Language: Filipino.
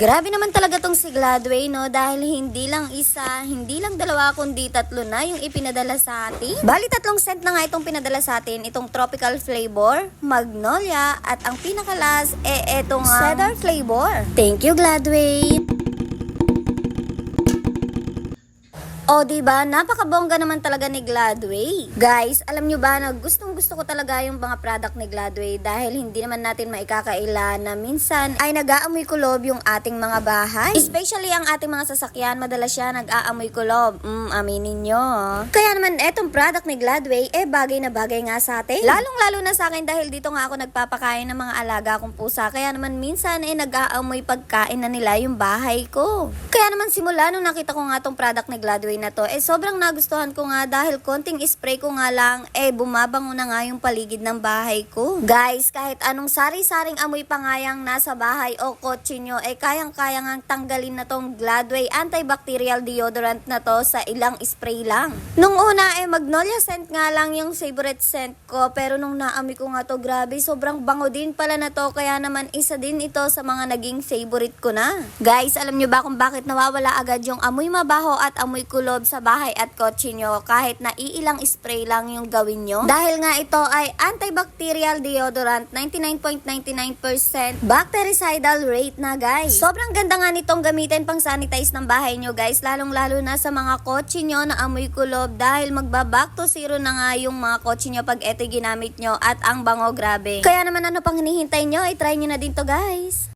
Grabe naman talaga tong si Gladway, no? Dahil hindi lang isa, hindi lang dalawa, kundi tatlo na yung ipinadala sa atin. Bali, tatlong scent na nga itong pinadala sa atin. Itong tropical flavor, magnolia, at ang pinakalas, eh, etong cedar flavor. Thank you, Gladway! O, di ba? Napakabongga naman talaga ni Gladway. Guys, alam nyo ba na gustong gusto ko talaga yung mga product ni Gladway dahil hindi naman natin maikakaila na minsan ay nag-aamoy kulob yung ating mga bahay. Especially ang ating mga sasakyan, madalas siya nag-aamoy kulob. Mm, aminin nyo. Kaya naman etong product ni Gladway, eh bagay na bagay nga sa atin. Lalong-lalo na sa akin dahil dito nga ako nagpapakain ng mga alaga kong pusa. Kaya naman minsan eh nag-aamoy pagkain na nila yung bahay ko. Kaya naman simula nung nakita ko nga tong product ni Gladway na to, eh sobrang nagustuhan ko nga dahil konting spray ko nga lang, eh bumabango na nga yung paligid ng bahay ko. Guys, kahit anong sari-saring amoy pangayang nasa bahay o kotse nyo, eh kayang-kaya nga tanggalin na tong Gladway antibacterial deodorant na to sa ilang spray lang. Nung una, eh magnolia scent nga lang yung favorite scent ko, pero nung naamoy ko nga to, grabe, sobrang bango din pala na to, kaya naman isa din ito sa mga naging favorite ko na. Guys, alam nyo ba kung bakit nawawala agad yung amoy mabaho at amoy kulob sa bahay at kotse nyo kahit na iilang spray lang yung gawin nyo? Dahil nga ito ay antibacterial deodorant, 99.99% bactericidal rate na guys. Sobrang ganda nga nitong gamitin pang sanitize ng bahay nyo guys, lalong lalo na sa mga kotse nyo na amoy kulob dahil magba-back to zero na nga yung mga kotse nyo pag eto ginamit nyo at ang bango grabe. Kaya naman ano pang hinihintay nyo, i-try nyo na din to guys.